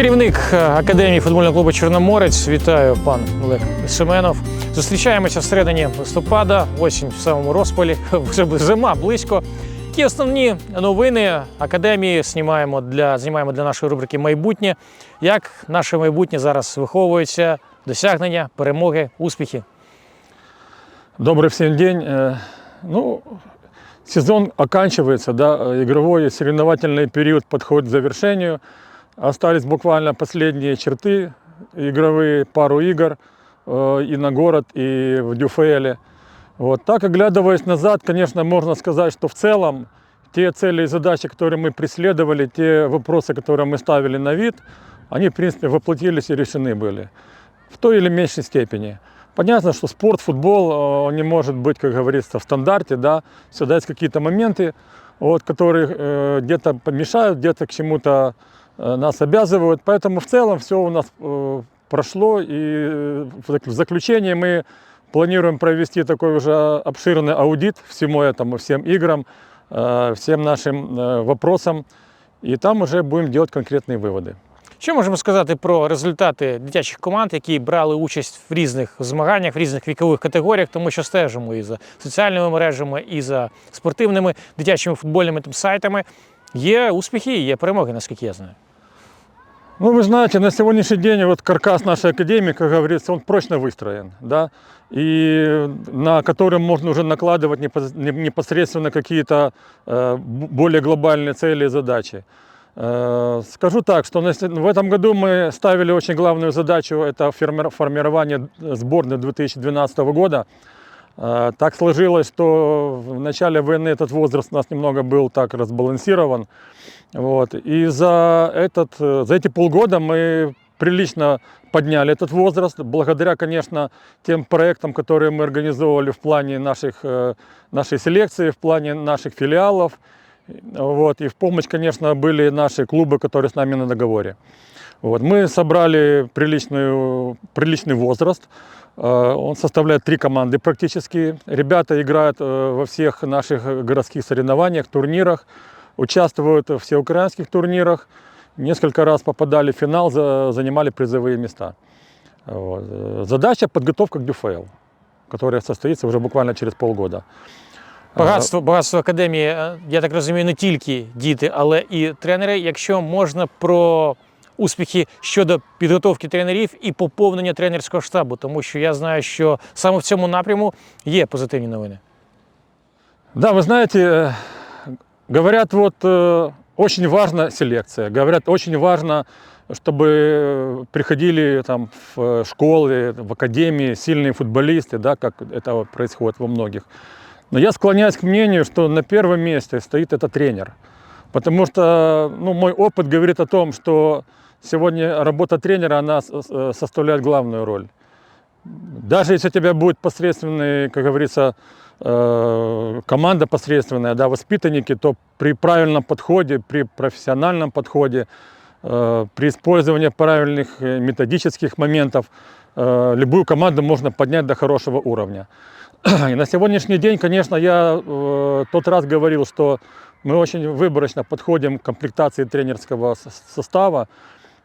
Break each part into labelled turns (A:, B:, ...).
A: Керівник е, академії футбольного клубу Чорноморець. Вітаю, пан Олег Семенов. Зустрічаємося в середині листопада, осінь в самому розпалі, вже зима близько. Які основні новини академії знімаємо для, знімаємо для нашої рубрики Майбутнє. Як наше майбутнє зараз виховується, досягнення, перемоги, успіхи.
B: Добрый всем день. Э, Ну, сезон оканчивается, да, э, игровой соревновательный период подходит к завершению. Остались буквально последние черты игровые, пару игр э, и на город, и в Дюфейле. Вот. Так, оглядываясь назад, конечно, можно сказать, что в целом те цели и задачи, которые мы преследовали, те вопросы, которые мы ставили на вид, они, в принципе, воплотились и решены были в той или меньшей степени. Понятно, что спорт, футбол, э, он не может быть, как говорится, в стандарте, да, всегда есть какие-то моменты, вот, которые э, где-то помешают, где-то к чему-то нас обязывают, поэтому в целом все у нас э, прошло, и э, в зак- в заключение мы планируем провести такой уже обширный аудит всему этому, всем играм, э, всем нашим э, вопросам, и там уже будем делать конкретные выводи.
A: Що можемо сказати про результати дитячих команд, які брали участь в різних змаганнях, в різних вікових категоріях, тому що стежимо і за соціальними мережами, і за спортивними дитячими футбольними там, сайтами. Є успіхи, і є перемоги, наскільки я знаю.
B: Ну, вы знаете, на сегодняшний день вот каркас нашей академии, как говорится, он прочно выстроен, да, и на котором можно уже накладывать непос- не- непосредственно какие-то э, б- более глобальные цели и задачи. Э, скажу так, что на се- в этом году мы ставили очень главную задачу, это фермер- формирование сборной 2012 года. Э, Так сложилось, что в начале войны этот возраст у нас немного был так разбалансирован. Вот. И за, этот, э, за эти полгода мы прилично подняли этот возраст, благодаря, конечно, тем проектам, которые мы организовывали в плане наших, э, нашей селекции, в плане наших филиалов. Вот. И в помощь, конечно, были наши клубы, которые с нами на договоре. Вот. Мы собрали приличную, приличный возраст. Э, Он составляет три команды практически. Ребята играют э, во всех наших городских соревнованиях, турнирах, участвуют в всеукраинских турнирах. Несколько раз попадали в финал, за- занимали призовые места. Вот. Э, Задача подготовка к Дюфейл, которая состоится уже буквально через полгода.
A: Багатство, багатство академії, е, я так розумію, не тільки діти, але і тренери. Якщо можна про успіхи щодо підготовки тренерів і поповнення тренерського штабу, тому що я знаю, що саме в цьому напряму є позитивні новини.
B: Да, вы знаете, э, говорят, вот э, очень важна селекция. Говорят, очень важно, чтобы приходили там в э, школы, в академии сильные футболисты, да, как это вот происходит во многих. Но я склоняюсь к мнению, что на первом месте стоит это тренер. Потому что ну, мой опыт говорит о том, что сегодня работа тренера, она с- составляет главную роль. Даже если у тебя будет посредственный, как говорится, э, команда посредственная, да, воспитанники, то при правильном подходе, при профессиональном подходе, э, при использовании правильных э, методических моментов, э, любую команду можно поднять до хорошего уровня. И на сегодняшний день, конечно, я э, тот раз говорил, что мы очень выборочно подходим к комплектации тренерского состава.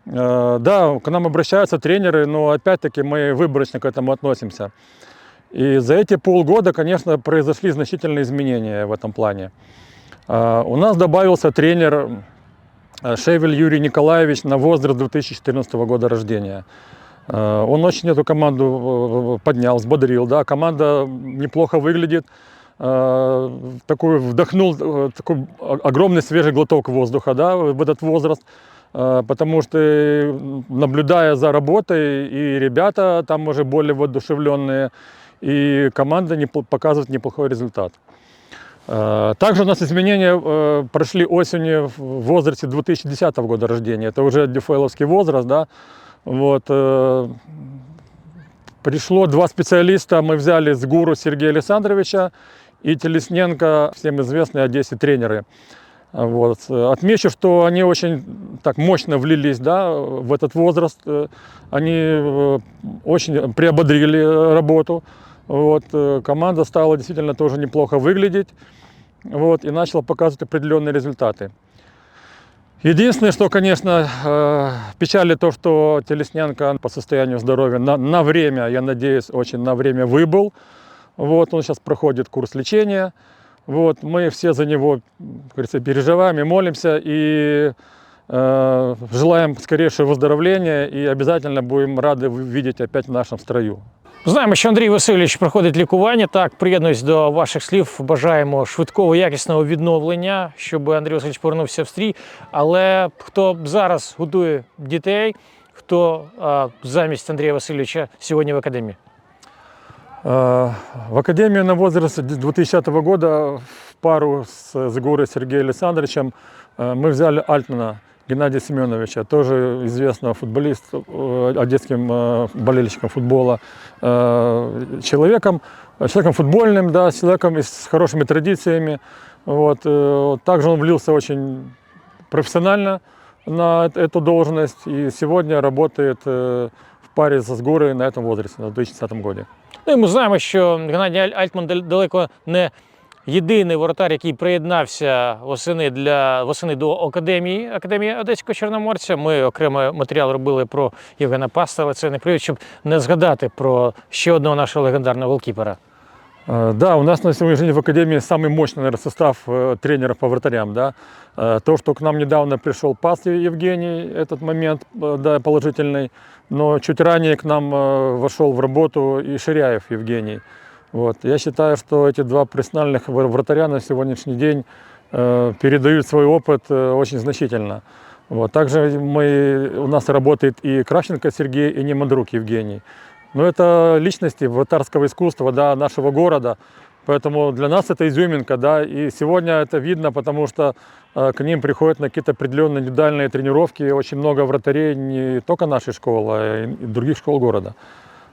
B: Э, Да, к нам обращаются тренеры, но опять-таки мы выборочно к этому относимся. И за эти полгода, конечно, произошли значительные изменения в этом плане. У нас добавился тренер э, Шевель Юрий Николаевич на возраст 2014 года рождения. Э, Он очень эту команду э, поднял, взбодрил. Да. Команда неплохо выглядит. Э, Такой вдохнул э, такой огромный свежий глоток воздуха да, в этот возраст. Э, Потому что, э, наблюдая за работой, и ребята там уже более воодушевленные, и команда непл- показывает неплохой результат. Э, Также у нас изменения э, прошли осенью в возрасте 2010 года рождения. Это уже дефейловский возраст, да. Вот, э, пришло два специалиста, мы взяли с гуру Сергея Александровича и Телесненко, всем известные Одессе тренеры. Вот. Отмечу, что они очень так мощно влились да, в этот возраст. Они очень приободрили работу. Вот. э, Команда стала действительно тоже неплохо выглядеть вот, и начала показывать определенные результаты. Единственное, что, конечно, э, печали то, что Телеснянка по состоянию здоровья на, на время, я надеюсь, очень на время выбыл. Вот, он сейчас проходит курс лечения. Вот, мы все за него, как говорится, переживаем и молимся, и желаем скорейшего выздоровления, и обязательно будем рады видеть опять в нашем строю.
A: Знаємо, що Андрій Васильович проходить лікування. Так, приєднуюсь до ваших слів. Бажаємо швидкого, якісного відновлення, щоб Андрій Васильович повернувся в стрій. Але хто зараз готує дітей, хто а, замість Андрія Васильовича сьогодні в академії?
B: Э, В Академию на возраст 2010 года в пару с Загурой Сергеем Александровичем э, мы взяли Альтмана Геннадия Семеновича, тоже известного футболиста, э, одесским э, болельщиком футбола, э, человеком, человеком футбольным, да, человеком и с хорошими традициями. Вот. э, Также он влился очень профессионально на эт- эту должность и сегодня работает э, в паре со Сгорой на этом возрасте, на 2010 году.
A: Ну і ми знаємо, що Геннадій Аль- Альтман дал- далеко не єдиний воротар, який приєднався восени для восени до академії академії Одеського Чорноморця. Ми окремий матеріал робили про Євгена Паста, але це не привід, щоб не згадати про ще одного нашого легендарного голкіпера.
B: Э, Да, у нас на сегодняшний день в Академии самый мощный, наверное, состав э, тренеров по вратарям. Да? Э, То, что к нам недавно пришел Пас Евгений, этот момент э, да, положительный, но чуть ранее к нам э, вошел в работу и Ширяев Евгений. Вот. Я считаю, что эти два профессиональных вр- вратаря на сегодняшний день э, передают свой опыт э, очень значительно. Вот. Также мы, у нас работает и Кравченко Сергей, и Немандрук Евгений. Но это личности вратарского искусства да, нашего города. Поэтому для нас это изюминка. Да, и сегодня это видно, потому что э, к ним приходят на какие-то определенные индивидуальные тренировки. Очень много вратарей не только нашей школы, а и других школ города.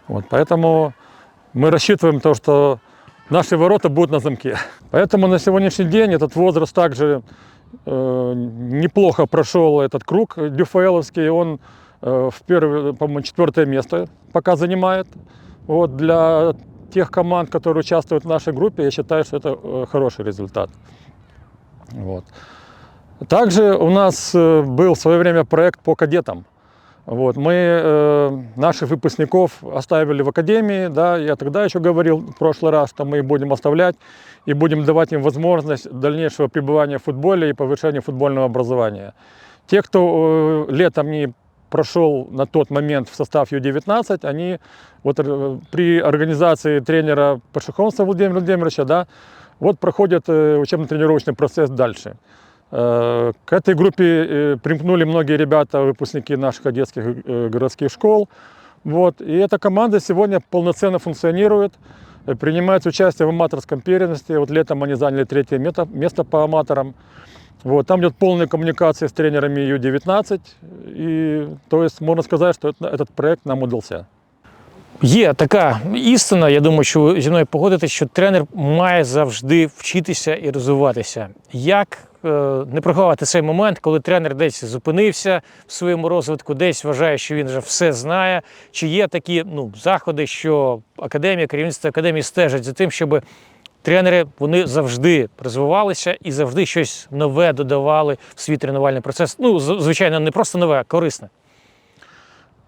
B: Вот, поэтому мы рассчитываем то, что наши ворота будут на замке. Поэтому на сегодняшний день этот возраст также э, неплохо прошел этот круг дюфаэловский. Он э, в первое, по-моему, четвертое место пока занимает. Вот для тех команд, которые участвуют в нашей группе, я считаю, что это э, хороший результат. Вот. Также у нас э, был в свое время проект по кадетам. Вот, мы э, наших выпускников оставили в академии, да, я тогда еще говорил в прошлый раз, что мы их будем оставлять и будем давать им возможность дальнейшего пребывания в футболе и повышения футбольного образования. Те, кто э, летом не прошел на тот момент в состав Ю-19, они вот э, при организации тренера Пашихонца Владимира Владимировича, да, вот проходят э, учебно-тренировочный процесс дальше. Э, К этой группе э, примкнули многие ребята, выпускники наших одесских э, городских школ. Вот. И эта команда сегодня полноценно функционирует, э, принимает участие в аматорском первенстве. Вот летом они заняли третье мето- место по аматорам. Вот. Там идет полная коммуникация с тренерами Ю-19. И, то есть можно сказать, что это- этот проект нам удался.
A: Є така істина, я думаю, що ви зі мною погодитесь, що тренер має завжди вчитися і розвиватися. Як е, не приховати цей момент, коли тренер десь зупинився в своєму розвитку, десь вважає, що він вже все знає? Чи є такі ну, заходи, що академія, керівництво академії стежать за тим, щоб тренери вони завжди розвивалися і завжди щось нове додавали в свій тренувальний процес? Ну, звичайно, не просто нове, а корисне.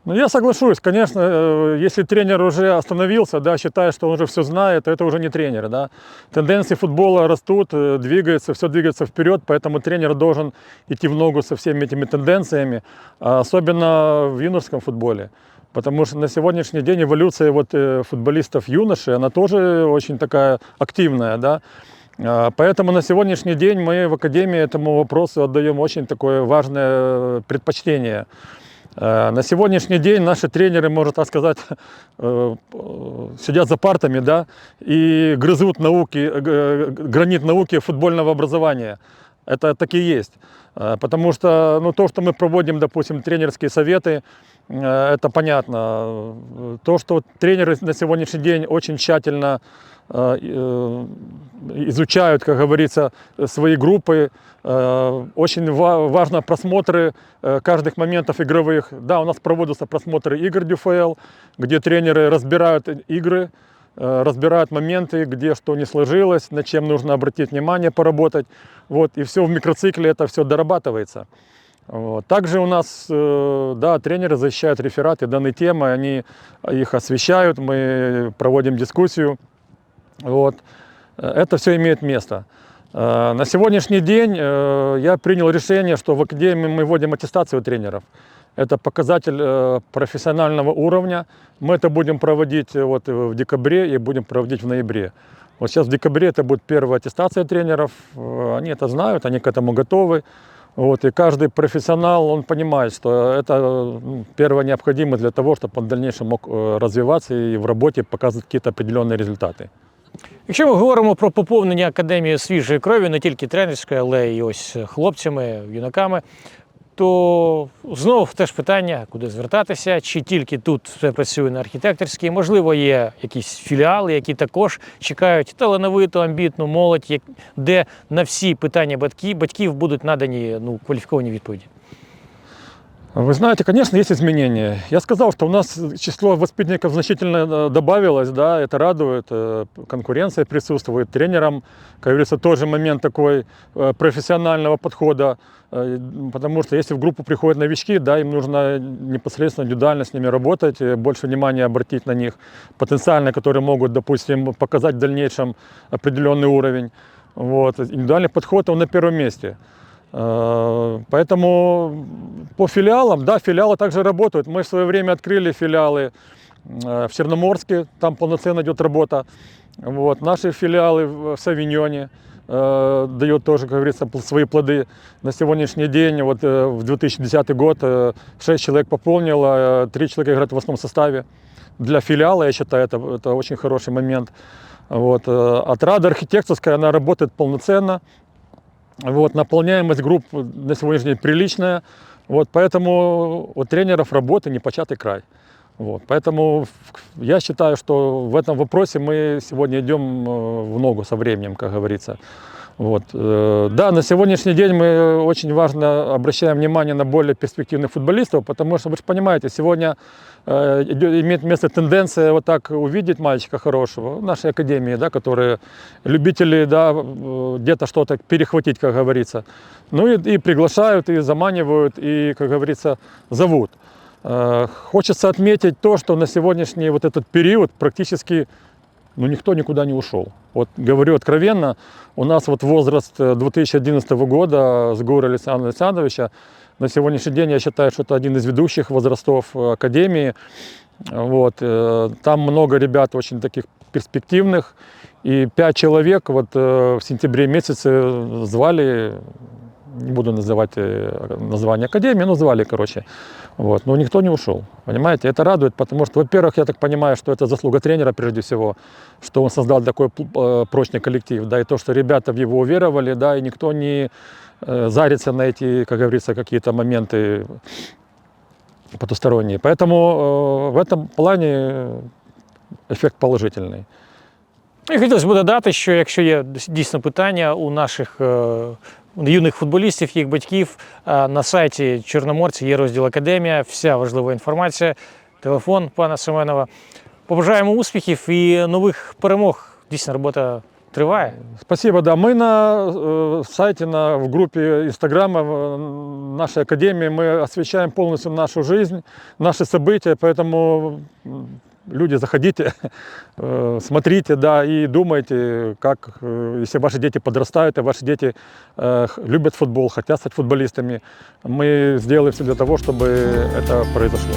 B: Ну, я соглашусь, конечно, э, если тренер уже остановился, да, считает, что он уже все знает, то это уже не тренер, да. Тенденции футбола растут, э, двигаются, все двигается вперед, поэтому тренер должен идти в ногу со всеми этими тенденциями, а особенно в юношеском футболе. Потому что на сегодняшний день эволюция вот э, футболистов юноши, она тоже очень такая активная, да. А, Поэтому на сегодняшний день мы в Академии этому вопросу отдаем очень такое важное предпочтение. Э, На сегодняшний день наши тренеры, можно так сказать, э, сидят за партами да, и грызут науки, э, гранит науки футбольного образования. Это так и есть. Потому что ну, то, что мы проводим, допустим, тренерские советы, это понятно. Э, То, что тренеры на сегодняшний день очень тщательно э, э, изучают, как говорится, свои группы. Э, Очень ва- важно просмотры э, каждых моментов игровых. Да, у нас проводятся просмотры игр ДЮФЛ, где тренеры разбирают игры, э, разбирают моменты, где что не сложилось, над чем нужно обратить внимание, поработать. Вот, и все в микроцикле это все дорабатывается. Также у нас э, да, тренеры защищают рефераты данной темы, они их освещают, мы проводим дискуссию. Вот. Э, Это все имеет место. Э, На сегодняшний день я принял решение, что в Академии мы вводим аттестацию тренеров. Это показатель профессионального уровня. Мы это будем проводить вот в декабре и будем проводить в ноябре. Вот сейчас в декабре это будет первая аттестация тренеров. Они это знают, они к этому готовы. Вот, и каждый профессионал, он понимает, что это ну, первая необходимость для того, чтобы он в дальнейшем мог э, развиваться и в работе показывать какие-то определенные результаты.
A: Якщо ми говоримо про поповнення академії свіжої крові, не тільки тренерської, але й ось хлопцями, юнаками, то знову теж питання, куди звертатися, чи тільки тут все працює на архітекторській, можливо, є якісь філіали, які також чекають талановиту, амбітну молодь, де на всі питання батьків, батьків будуть надані ну, кваліфіковані відповіді.
B: Вы знаете, конечно, есть изменения. Я сказал, что у нас число воспитанников значительно э, добавилось, да, это радует, э, конкуренция присутствует, тренерам, как говорится, тоже момент такой э, профессионального подхода, потому что если в группу приходят новички, да, им нужно непосредственно индивидуально с ними работать, больше внимания обратить на них, потенциально, которые могут, допустим, показать в дальнейшем определенный уровень. Вот. Индивидуальный подход, он на первом месте. Э, Поэтому по филиалам, да, филиалы также работают. Мы в свое время открыли филиалы э, в Черноморске, там полноценно идет работа. Вот. Наши филиалы в Савиньоне э, дает тоже, как говорится, свои плоды. На сегодняшний день, вот э, в 2010 год, 6 человек пополнило, 3 человека играют в основном составе. Для филиала, я считаю, это, это очень хороший момент. Вот. э, Отрада архитекторская, она работает полноценно. Вот, наполняемость групп на сегодняшний день приличная. Вот, поэтому у тренеров работы непочатый край. Вот, поэтому я считаю, что в этом вопросе мы сегодня идем э, в ногу со временем, как говорится. Вот. э, Да, на сегодняшний день мы очень важно обращаем внимание на более перспективных футболистов, потому что вы же понимаете, сегодня э, имеет место тенденция вот так увидеть мальчика хорошего в нашей академии, да, которые любители да, где-то что-то перехватить, как говорится. Ну и, и приглашают, и заманивают, и, как говорится, зовут. Э, Хочется отметить то, что на сегодняшний вот этот период практически ну, никто никуда не ушел. Вот говорю откровенно, у нас вот возраст э, 2011 года с Гора Александра Александровича, на сегодняшний день я считаю, что это один из ведущих возрастов э, Академии. Вот, э, там много ребят очень таких перспективных. И пять человек вот э, в сентябре месяце звали, не буду называть э, название Академии, но звали, короче. Вот. Но никто не ушел. Понимаете, это радует, потому что, во-первых, я так понимаю, что это заслуга тренера прежде всего, что он создал такой пл- э, прочный коллектив, да, и то, что ребята в его уверовали, да, и никто не э, зарится на эти, как говорится, какие-то моменты потусторонние. Поэтому э, в этом плане эффект положительный.
A: І хотілося б додати, що якщо є дійсно питання у наших е, юних футболістів, їх батьків, е, на сайті Чорноморці є розділ Академія, вся важлива інформація, телефон пана Семенова. Побажаємо успіхів і нових перемог. Дійсно, робота триває.
B: Спасибо, да. Мы на э, сайте, на, в группе Инстаграма в нашей академии мы освещаем полностью нашу жизнь, наши события, поэтому м, люди, заходите, э, смотрите, да, и думайте, как, э, если ваши дети подрастают, и ваши дети э, любят футбол, хотят стать футболистами, мы сделаем все для того, чтобы это произошло.